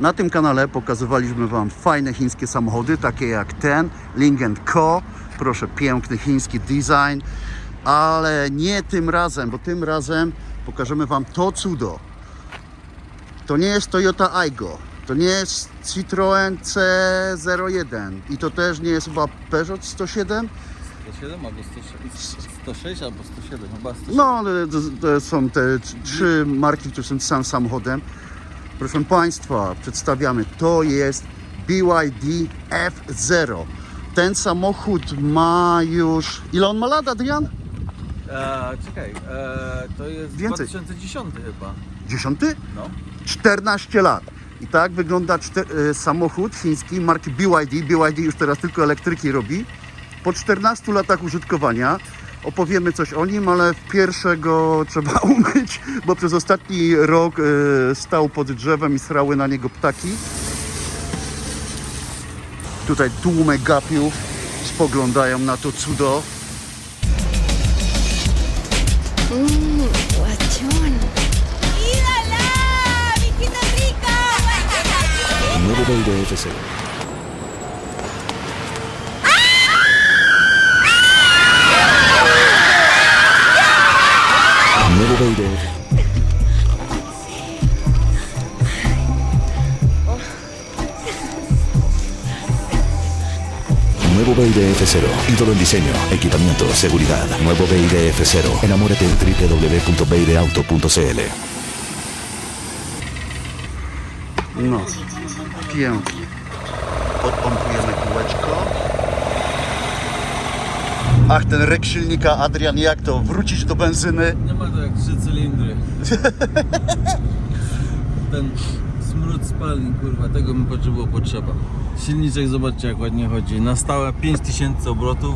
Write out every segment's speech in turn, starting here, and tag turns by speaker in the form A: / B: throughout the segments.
A: Na tym kanale pokazywaliśmy Wam fajne chińskie samochody, takie jak ten Ling Co. Proszę, piękny chiński design, ale nie tym razem, bo tym razem pokażemy Wam to cudo. To nie jest Toyota Aygo, to nie jest Citroen C01 i to też nie jest chyba Peugeot 107.
B: 107 albo 106, 106 albo 107, chyba 107.
A: No, to, to są te tr- trzy marki, które są samym samochodem. Proszę Państwa, przedstawiamy. To jest BYD F0. Ten samochód ma już. Ile on ma lat, Adrian?
B: E, czekaj, e, to jest
A: Więcej.
B: 2010 chyba.
A: Dziesiąty?
B: No.
A: 14 lat. I tak wygląda e, samochód chiński marki BYD. BYD już teraz tylko elektryki robi. Po 14 latach użytkowania opowiemy coś o nim, ale pierwszego trzeba umyć, bo przez ostatni rok e, stał pod drzewem i srały na niego ptaki. Tutaj tłumy gapiów spoglądają na to cudo.
C: Guachón.
D: ¡Mírala! ¡Viejita rica!
E: Nuevo BYD F0. Nuevo BYD F0. Ídolo en diseño, equipamiento, seguridad. Nuevo BYD F0. Enamórate en www.bydauto.cl.
A: No, pięknie. Podpompujemy kółeczko. Ach, ten ryk silnika, Adrian, jak to? Wrócić do benzyny?
B: Nie ma to jak trzy cylindry. Ten smród spalin, kurwa, tego mi było potrzeba. Silniczek, zobaczcie jak ładnie chodzi. Na stałe 5000 obrotów.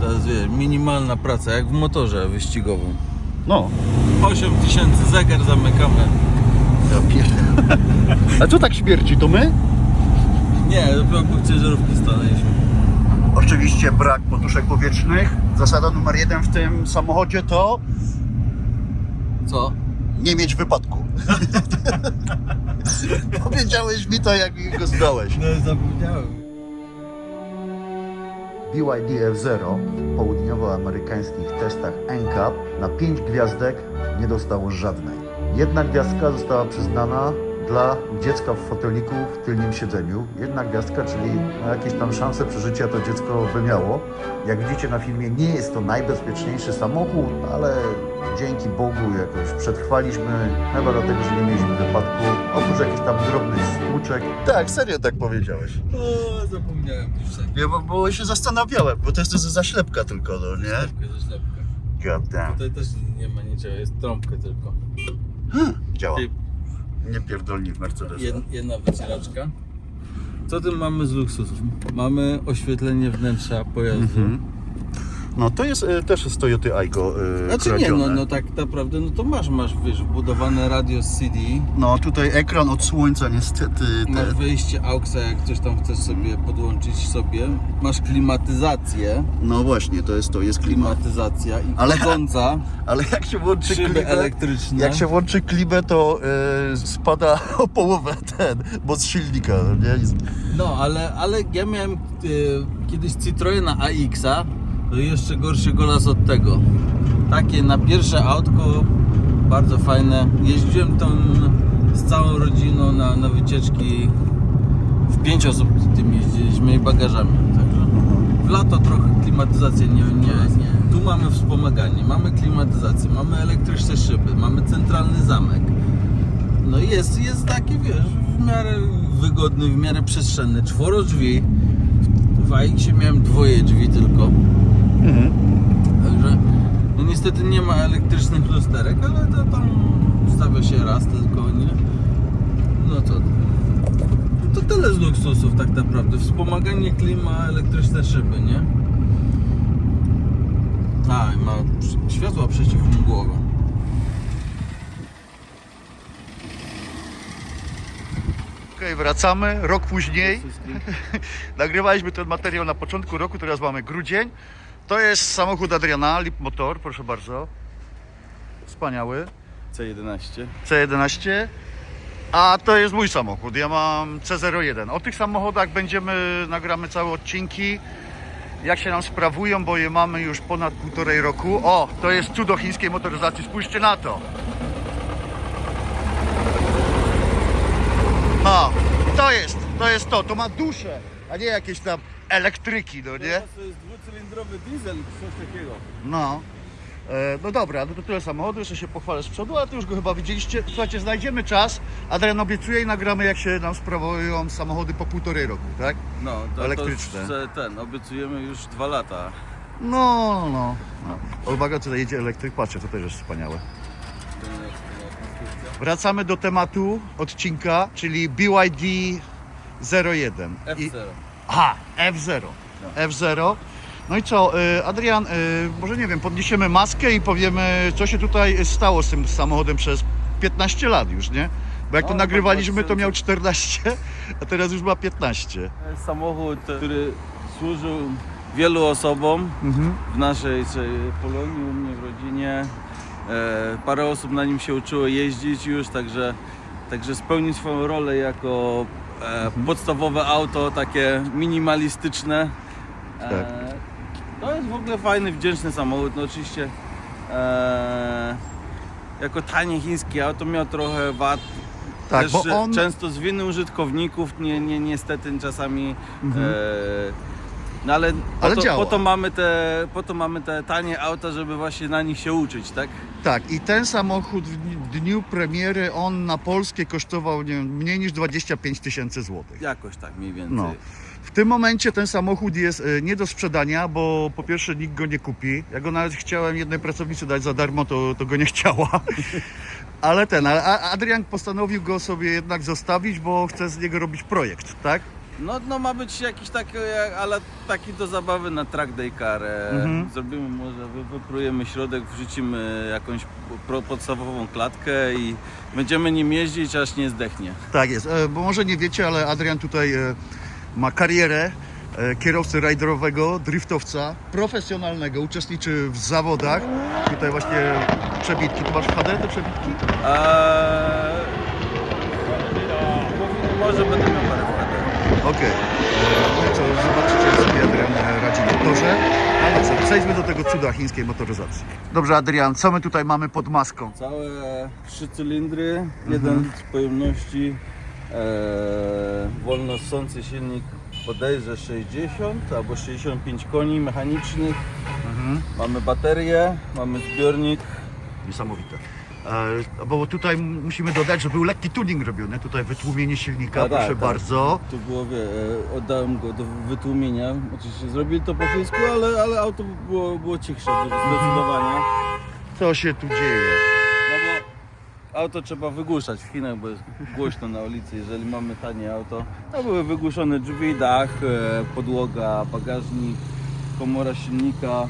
B: To jest wiesz, minimalna praca, jak w motorze wyścigowym.
A: No.
B: 8000, zegar zamykamy.
A: Ja A co tak śmierci, to my?
B: Nie, dopiero po ciężarówki stanęliśmy.
A: Oczywiście brak poduszek powietrznych. Zasada numer jeden w tym samochodzie to
B: Co?
A: Nie mieć wypadku. Powiedziałeś mi to, jak go zdałeś.
B: No zapomniałem.
A: BYD F0 w południowoamerykańskich testach NCAP na 5 gwiazdek nie dostało żadnej. Jedna gwiazdka została przyznana dla dziecka w foteliku w tylnym siedzeniu. Jedna gwiazdka, czyli jakieś tam szanse przeżycia to dziecko by miało. Jak widzicie na filmie, nie jest to najbezpieczniejszy samochód, ale dzięki Bogu jakoś przetrwaliśmy, chyba dlatego, że nie mieliśmy wypadku, oprócz jakichś tam drobnych stłuczek. Tak, serio tak powiedziałeś.
B: O, zapomniałem już tak.
A: Nie, bo, bo się zastanawiałem, bo to jest zaślepka tylko, no nie?
B: Zaślepkę, zaślepkę.
A: God damn.
B: Tutaj też nie ma niczego, jest trąbkę tylko.
A: Działa.
B: I
A: Nie pierdolni w Mercedesa.
B: jed, jedna wycieraczka. Co tym mamy z luksusów? Mamy oświetlenie wnętrza pojazdu.
A: Mhm. No to jest e, też z Toyoty Aygo e,
B: Znaczy nie,
A: kradzione.
B: no, no tak naprawdę, no to masz, masz wiesz, wbudowane radio z CD,
A: No, tutaj ekran od słońca niestety.
B: masz
A: Te,
B: wyjście AUXa, jak coś tam chcesz sobie podłączyć sobie, masz klimatyzację,
A: no właśnie, to jest to, jest klimat.
B: klimatyzacja i
A: Ale-
B: chodząca,
A: Ale jak się włączy
B: szyby
A: klimę,
B: elektryczne.
A: jak się włączy klimę, to e, spada o połowę ten, bo z silnika, nie? I-
B: No, ale, ale ja miałem e, kiedyś Citroena AX-a, to jeszcze gorszego las od tego. Takie na pierwsze autko, bardzo fajne. Jeździłem tam z całą rodziną na, na wycieczki. W pięć osób tym jeździliśmy i bagażami. Także w lato trochę klimatyzacja nie, nie, nie. Tu mamy wspomaganie, mamy klimatyzację, mamy elektryczne szyby, mamy centralny zamek. No i jest, jest taki, wiesz, w miarę wygodny, w miarę przestrzenny. Czworo drzwi. W AX-ie miałem dwoje drzwi tylko. Także no niestety nie ma elektrycznych lusterek, ale to tam stawia się raz tylko, nie? No to to tyle z luksusów tak naprawdę. Wspomaganie klima, elektryczne szyby, nie? A, i ma światła przeciwmgłowe.
A: Okej, wracamy, rok później. Nagrywaliśmy ten materiał na początku roku, teraz mamy grudzień. To jest samochód Adriana, Lip Motor, proszę bardzo. Wspaniały.
B: C11.
A: C11. A to jest mój samochód. Ja mam C01. O tych samochodach będziemy, nagramy całe odcinki. Jak się nam sprawują, bo je mamy już ponad półtorej roku. O, to jest cudo chińskiej motoryzacji. Spójrzcie na to. No, to jest, to jest to. To ma duszę, a nie jakieś tam elektryki, no nie?
B: To jest dwucylindrowy diesel, coś takiego.
A: No. E, no dobra, no to tyle samochodu, jeszcze się pochwalę z przodu, ale to już go chyba widzieliście. Słuchajcie, znajdziemy czas. Adrian obiecuje i nagramy jak się nam sprawują samochody po półtorej roku, tak?
B: No, to,
A: Elektryczne.
B: To już, e, ten, obiecujemy już dwa lata.
A: No, no. no. O, Uwaga, tutaj jedzie elektryk, patrzcie, to też jest wspaniałe. Wracamy do tematu odcinka, czyli BYD 01. I-
B: F0.
A: Aha, F0. F0. No i co, y, Adrian, y, może nie wiem, podniesiemy maskę i powiemy, co się tutaj stało z tym samochodem przez 15 lat już, nie? Bo jak to
B: No,
A: nagrywaliśmy, to
B: 2000.
A: miał 14, a teraz już ma 15.
B: To jest Samochód, który służył wielu osobom
A: Mhm.
B: w naszej Polonii, u mnie w rodzinie. E, parę osób na nim się uczyło jeździć już, także, także spełnił swoją rolę jako podstawowe auto, takie minimalistyczne. E, To jest w ogóle fajny, wdzięczny samochód. No oczywiście e, jako tanie chińskie auto miał trochę wad.
A: Tak,
B: Też
A: bo on...
B: często z winy użytkowników, nie, nie, niestety czasami.
A: Mhm.
B: E, no ale,
A: Ale
B: po, to,
A: działa.
B: po, to mamy te, po to mamy te tanie auta, żeby właśnie na nich się uczyć, tak?
A: Tak, i ten samochód w dni- dniu premiery, on na polskie kosztował nie wiem, mniej niż 25 tysięcy złotych.
B: Jakoś tak mniej więcej.
A: No. W tym momencie ten samochód jest e, nie do sprzedania, bo po pierwsze nikt go nie kupi. Ja go nawet chciałem jednej pracownicy dać za darmo, to, to go nie chciała. Ale ten, ale Adrian postanowił go sobie jednak zostawić, bo chce z niego robić projekt, tak?
B: No, no ma być jakiś taki, ale taki do zabawy na track day car.
A: Mhm.
B: Zrobimy może, wy- wyprujemy środek, wrzucimy jakąś pro, podstawową klatkę i będziemy nim jeździć, aż nie zdechnie.
A: Tak jest, e, bo może nie wiecie, ale Adrian tutaj e, ma karierę e, kierowcy rajderowego, driftowca, profesjonalnego, uczestniczy w zawodach. Tutaj właśnie przebitki. Tu masz w HD te przebitki?
B: Eee, może będę miał.
A: Okej. No i co, zobaczycie sobie Adrian e, radzi na torze. Ale co, przejdźmy do tego cuda chińskiej motoryzacji. Dobrze Adrian, co my tutaj mamy pod maską?
B: Całe trzy cylindry, jeden z pojemności, e, wolno ssący silnik podejrzę 60 albo 65 koni mechanicznych. Mamy baterię, mamy zbiornik.
A: Niesamowite. E, bo tutaj musimy dodać, że był lekki tuning robiony. Tutaj wytłumienie silnika,
B: A, tak,
A: proszę
B: tak.
A: bardzo.
B: Tu było, wie, e, oddałem go do wytłumienia. Oczywiście zrobili to po chińsku, ale, ale auto było, było cichsze dużo zdecydowanie.
A: Co się tu dzieje?
B: No bo auto trzeba wygłuszać w Chinach, bo jest głośno na ulicy, jeżeli mamy tanie auto. To były wygłuszone drzwi, dach, e, podłoga, bagażnik, komora silnika.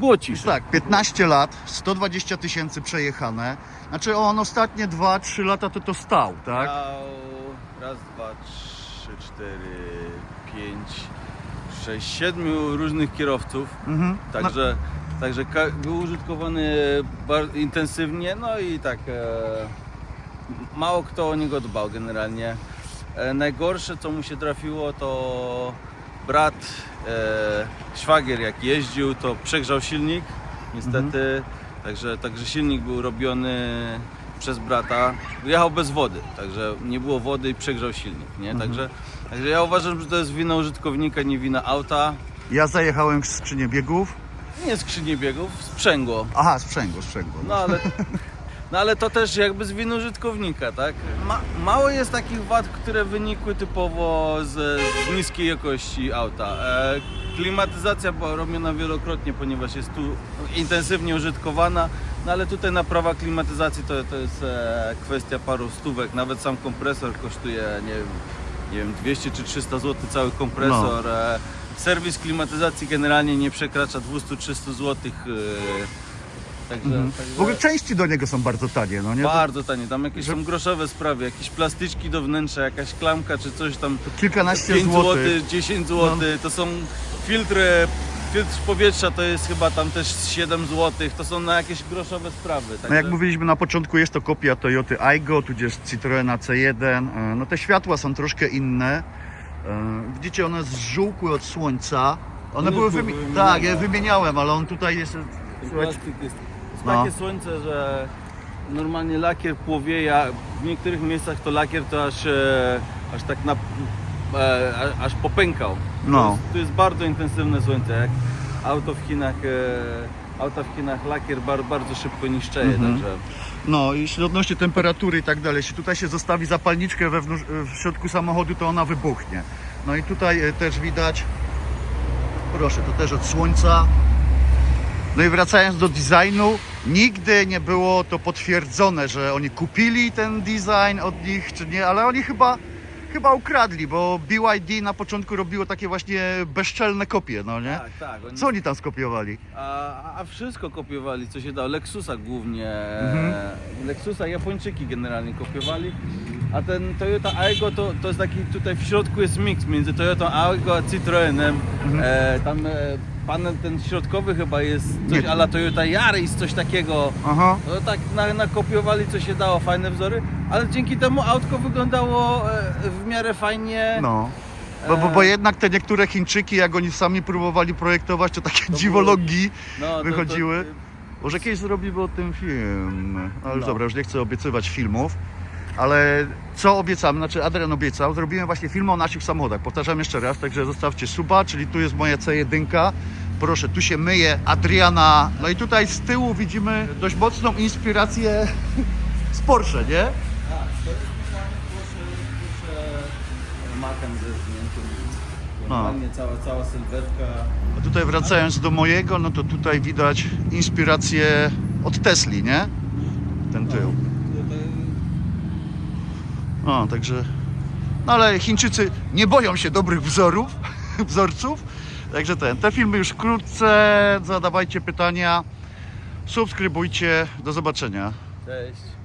B: Było ciszej.
A: Tak, 15 lat, 120 tysięcy przejechane. Znaczy on ostatnie 2-3 lata to to stał, tak?
B: Miał raz, dwa, trzy, cztery, pięć, sześć, siedmiu różnych kierowców.
A: Mhm.
B: Także, także ka- był użytkowany bardzo intensywnie, no i tak e, mało kto o niego dbał generalnie. E, najgorsze co mu się trafiło to brat, e, szwagier jak jeździł to przegrzał silnik niestety, także, także silnik był robiony przez brata, jechał bez wody, także nie było wody i przegrzał silnik, nie? Także, także ja uważam, że to jest wina użytkownika, nie wina auta.
A: Ja zajechałem w skrzynię biegów.
B: Nie skrzynię biegów, sprzęgło.
A: Aha, sprzęgło, sprzęgło.
B: No ale, no ale to też jakby z winy użytkownika, tak? Ma, mało jest takich wad, które wynikły typowo z, z niskiej jakości auta. E, klimatyzacja była robiona wielokrotnie, ponieważ jest tu intensywnie użytkowana, no ale tutaj naprawa klimatyzacji to, to jest e, kwestia paru stówek. Nawet sam kompresor kosztuje, nie wiem, nie wiem 200 czy 300 zł cały kompresor. E, serwis klimatyzacji generalnie nie przekracza 200-300 zł. E, Także,
A: Mhm.
B: także
A: W ogóle części do niego są bardzo tanie, no nie?
B: Bardzo tanie, tam jakieś są groszowe sprawy, jakieś plastyczki do wnętrza, jakaś klamka czy coś tam,
A: kilkanaście
B: 5 zł,
A: złotych.
B: 10 zł, to są filtry filtr powietrza to jest chyba tam też 7 zł. To są na jakieś groszowe sprawy.
A: No
B: Także...
A: jak mówiliśmy na początku, jest to kopia Toyoty Aygo, tudzież Citroena C1. E, No te światła są troszkę inne. E, Widzicie, one zżółkły od słońca. One
B: One
A: były
B: były
A: wymi-. Tak, ja je wymieniałem, ale on tutaj jest...
B: Ten
A: Słuchajcie,
B: plastik jest, jest
A: No.
B: takie słońce, że normalnie lakier płowieja. W niektórych miejscach to lakier to aż, e, aż tak na, e, a- aż popękał.
A: No.
B: To, jest, jest bardzo intensywne słońce. Jak auto w Chinach, e, auta w Chinach lakier bar, bardzo szybko niszczeje.
A: Mhm.
B: Także
A: No, jeśli odnośnie temperatury i tak dalej, jeśli tutaj się zostawi zapalniczkę wewnątrz, w środku samochodu, to ona wybuchnie. No i tutaj e, też widać, proszę, to też od słońca. No i wracając do designu, nigdy nie było to potwierdzone, że oni kupili ten design od nich, czy nie, ale oni chyba, chyba ukradli, bo BYD na początku robiło takie właśnie bezczelne kopie, no nie?
B: tak, tak. Oni,
A: Co oni tam skopiowali?
B: a, a wszystko kopiowali, co się dało. Lexusa głównie.
A: Mhm.
B: Lexusa Japończyki generalnie kopiowali. A ten Toyota Aygo to, to jest taki tutaj w środku jest miks między Toyotą Aygo a Citroenem.
A: Mhm.
B: E, tam e, panel ten środkowy chyba jest coś
A: Nie.
B: ala Toyota Yaris, coś takiego.
A: Aha.
B: No tak na, nakopiowali co się dało, fajne wzory, ale dzięki temu autko wyglądało e, w miarę fajnie.
A: No. Bo, bo,
B: E.
A: bo jednak te niektóre Chińczyki, jak oni sami próbowali projektować, to takie dziwologii
B: No, to- to-
A: wychodziły. Może kiedyś zrobimy o tym film. Ale już
B: No.
A: dobra, już nie chcę obiecywać filmów. Ale co obiecamy, znaczy Adrian obiecał, zrobimy właśnie film o naszych samochodach. Powtarzam jeszcze raz, także zostawcie suba, czyli tu jest moja C1. Proszę, tu się myje Adriana. No i tutaj z tyłu widzimy dość mocną inspirację z Porsche, nie?
B: Tak, to jest matem ze zdjęciem. Normalnie cała, cała sylwetka.
A: A tutaj wracając do mojego, no to tutaj widać inspirację od Tesli, nie? Ten tył. O, także. No ale Chińczycy nie boją się dobrych wzorów, wzorców. Także ten. Te filmy już wkrótce. Zadawajcie pytania. Subskrybujcie. Do zobaczenia.
B: Cześć.